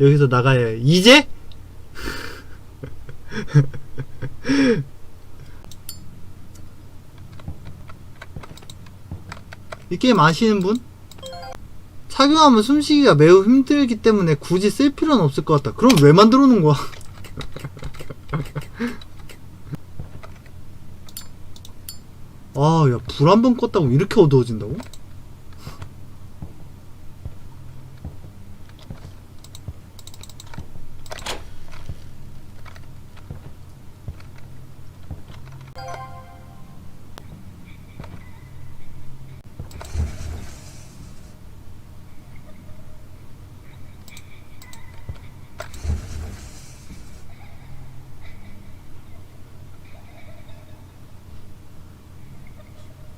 여기서 나가야 해. 이제? 이 게임 아시는 분? 착용하면 숨쉬기가 매우 힘들기 때문에 굳이 쓸 필요는 없을 것 같다. 그럼 왜 만들어 놓은 거야? 아, 야, 불 한 번 껐다고 이렇게 어두워진다고?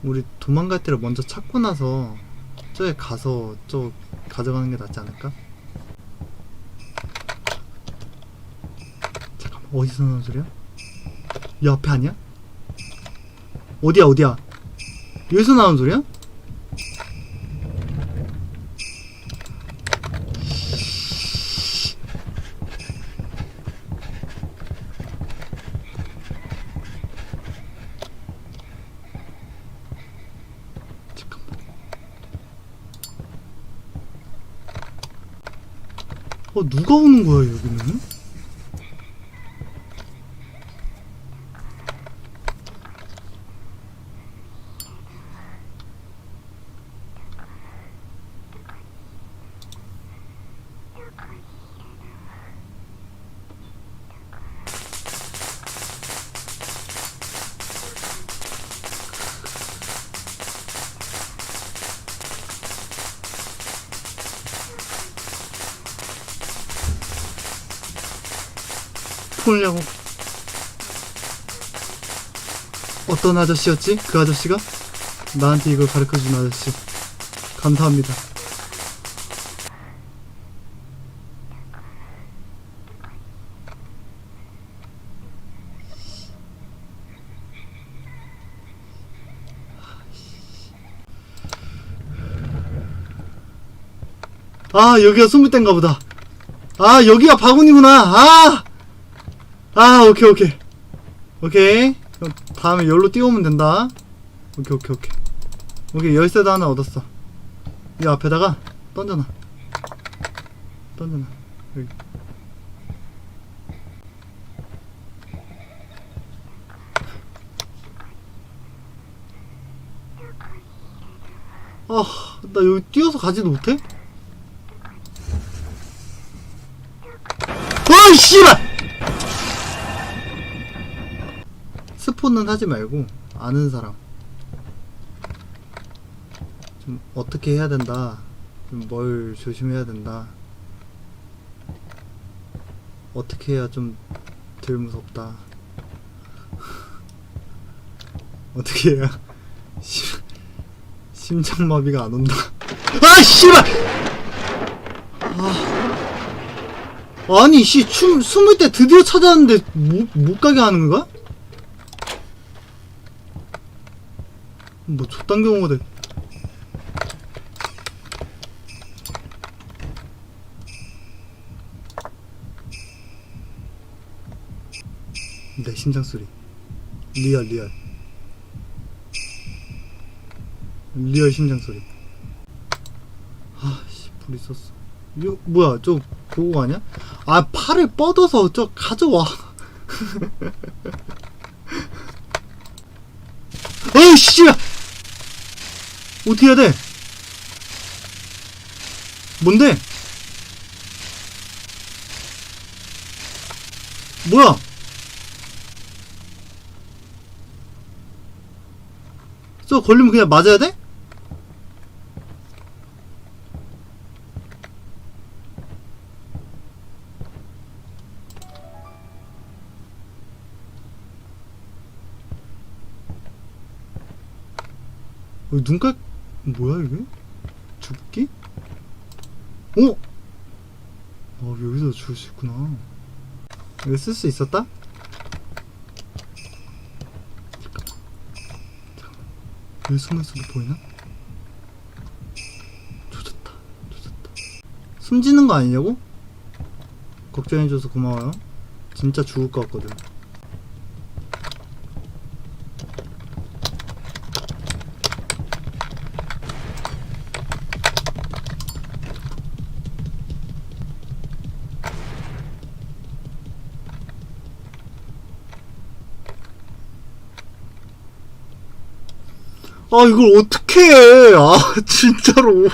우리 도망갈 때를 먼저 찾고 나서 저에 가서 저 가져가는 게 낫지 않을까? 잠깐만 어디서 나는 소리야? 이 앞에 아니야? 어디야 어디야? 여기서 나는 소리야? 어 누가 오는 거야 여기는? 보려고. 어떤 아저씨였지? 그 아저씨가? 나한테 이걸 가르쳐준 아저씨. 감사합니다. 아 여기가 숨을 땐가 보다. 아 여기가 바구니구나. 아 아 오케이 오케이. 오케이. 그럼 다음에 열로 띄우면 된다. 오케이 오케이 오케이. 오케이 열쇠도 하나 얻었어. 이 앞에다가 던져놔. 던져놔. 여기. 아나 여기 뛰어서 가지도 못해? 스폰은 하지 말고 아는 사람. 좀 어떻게 해야 된다. 좀 뭘 조심해야 된다. 어떻게 해야 좀 덜 무섭다. 어떻게 해야 심, 심장마비가 안 온다. 아 씨발! 아, 아니 씨 춤 숨을 때 드디어 찾았는데 못, 못 가게 하는 거야? 뭐 저딴 경우가 돼. 내 심장 소리. 리얼 리얼. 리얼 심장 소리. 아씨 불 있었어. 이거 뭐야 저 그거 아니야? 아 팔을 뻗어서 저 가져와. 어이 씨! 어떻게 해야 돼? 뭔데? 뭐야? 저 걸리면 그냥 맞아야 돼? 어, 눈깔 뭐야 이게? 죽기? 어? 아 여기서 죽을 수 있구나 이거 쓸 수 있었다? 잠깐만 여기 숨어있어도 보이나? 조졌다 조졌다 숨지는 거 아니냐고? 걱정해줘서 고마워요. 진짜 죽을 것 같거든. 아 이걸 어떻게 해? 아 진짜로.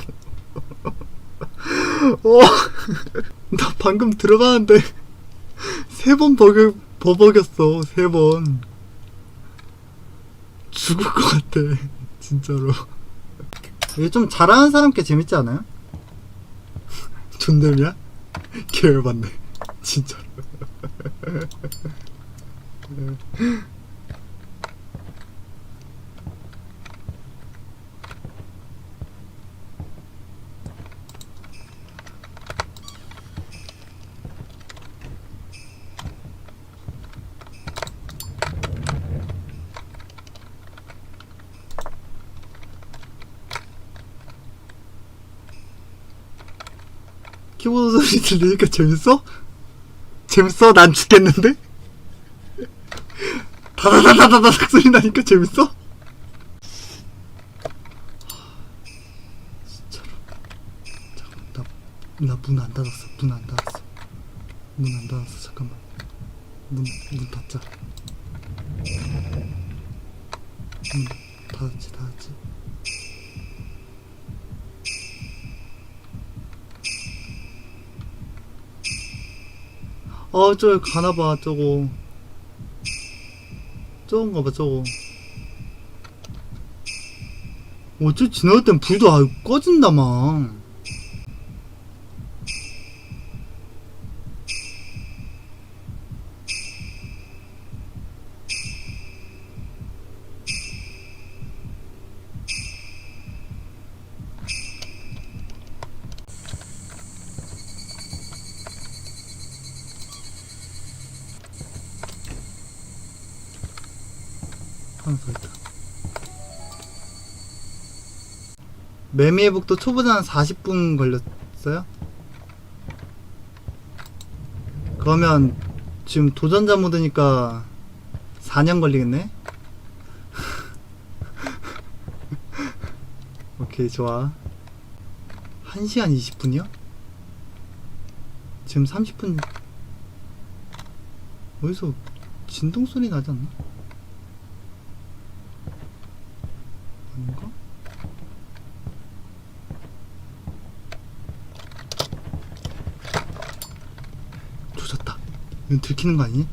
어, 나 방금 들어가는데 세 번 버겨 버벅였어 세 번. 죽을 것 같아 진짜로. 이게 좀 잘하는 사람 께 재밌지 않아요? 존댓이야? 개열받네 진짜로. 키보드 소리 들리니까 재밌어? 재밌어? 난 죽겠는데? 다다다다다닥 소리 나니까 재밌어? 진짜로 잠깐만 나문 안 닫았어 문 안 닫았어 문 안 닫았어 잠깐만 문, 문 닫자 문 닫았지 닫았지 어, 저기 가나봐, 저거. 저건가 봐, 저거. 어째 지나갈 땐 불도 아 꺼진다, 막. 하나 더 있다. 매미 회복도 초보자 한 40분 걸렸어요? 그러면 지금 도전자 모드니까 4년 걸리겠네? 오케이, 좋아. 1시간 20분이요? 지금 30분. 어디서 진동 소리 나지 않나? 아닌가? 조졌다. 이건 들키는 거 아니니?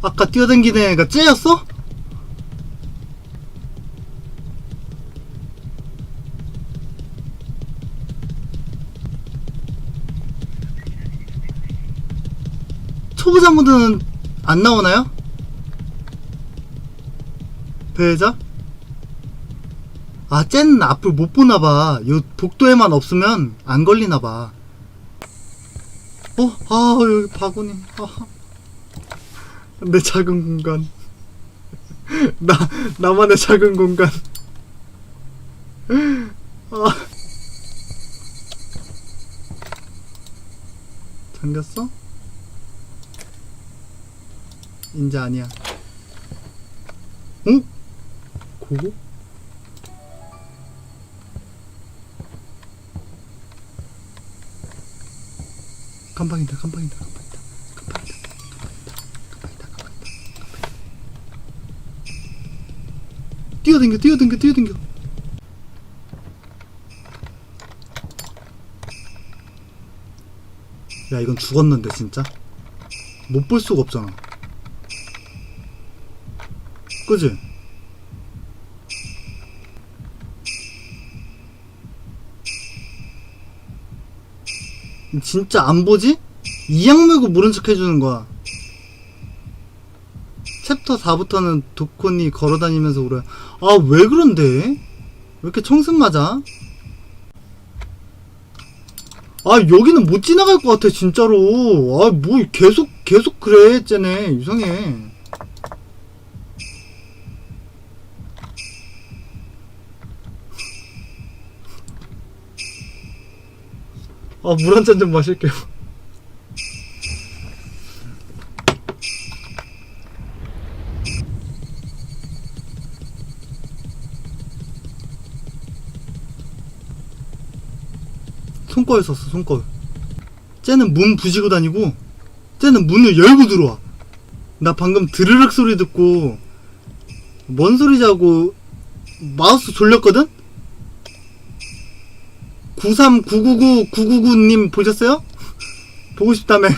아까 뛰어댕기는 애가 쟤였어? 초보자 모드는 안 나오나요? 배자? 아, 쟤는 앞을 못 보나봐. 요 복도에만 없으면 안 걸리나봐. 어? 아, 여기 바구니. 아. 내 작은 공간. 나, 나만의 작은 공간. 아. 잠겼어? 인자 아니야. 응? 고고? 깜방이다, 깜방이다, 깜방이다, 깜방이다, 깜방이다, 깜방이다, 깜방이다. 뛰어댕겨, 뛰어댕겨, 뛰어댕겨. 야, 이건 죽었는데, 진짜? 못 볼 수가 없잖아. 그지? 진짜 안 보지? 이악 물고 모른 척 해주는 거야. 챕터 4부터는 도콘이 걸어다니면서 울어요. 아, 왜 그런데? 왜 이렇게 청승 맞아? 아, 여기는 못 지나갈 것 같아, 진짜로. 아, 뭐, 계속, 계속 그래, 쟤네. 이상해. 아, 물 한 잔 좀 마실게요. 손거울 썼어, 손거울. 쟤는 문 부시고 다니고, 쟤는 문을 열고 들어와. 나 방금 드르륵 소리 듣고, 뭔 소리지 하고, 마우스 돌렸거든? 93999-999님 보셨어요? 보고 싶다며.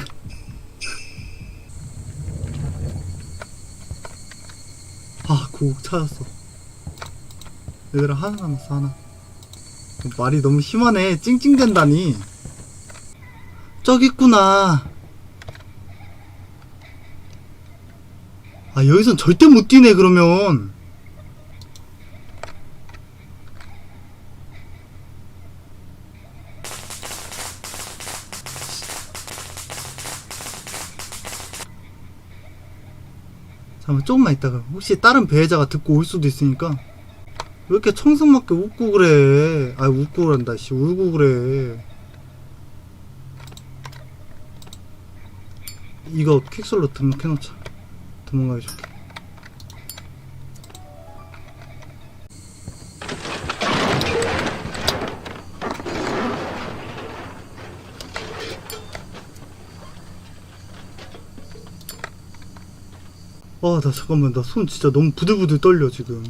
아, 곡 찾았어. 얘들아, 하나 남았어, 하나. 말이 너무 심하네. 찡찡댄다니. 저기 있구나. 아, 여기선 절대 못 뛰네, 그러면. 잠깐만, 조금만 있다가. 혹시 다른 배회자가 듣고 올 수도 있으니까. 왜 이렇게 청승맞게 웃고 그래? 아, 웃고 그란다, 씨. 울고 그래. 이거 퀵솔로 등록해놓자. 도망가기 좋게. 아, 나 잠깐만, 나 손 진짜 너무 부들부들 떨려, 지금.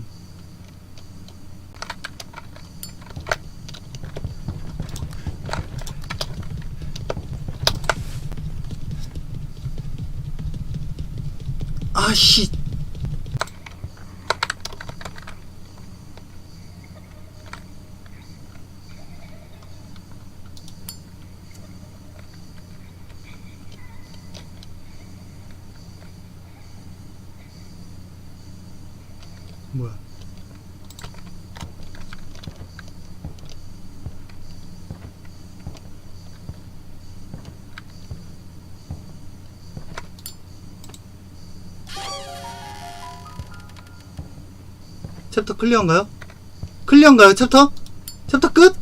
아 씨. 뭐야? 챕터 클리어인가요? 클리어인가요, 챕터? 챕터 끝?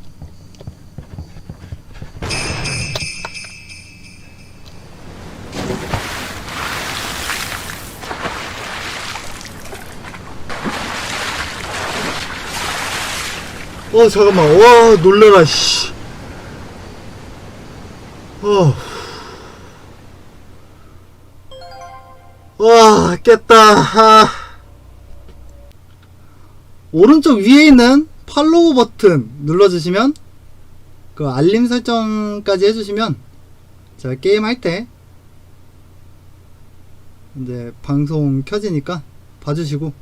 어, 잠깐만. 와, 놀래라, 씨. 어. 와, 깼다. 아. 오른쪽 위에 있는 팔로우 버튼 눌러주시면 그 알림 설정까지 해주시면 제가 게임 할 때 이제 방송 켜지니까 봐주시고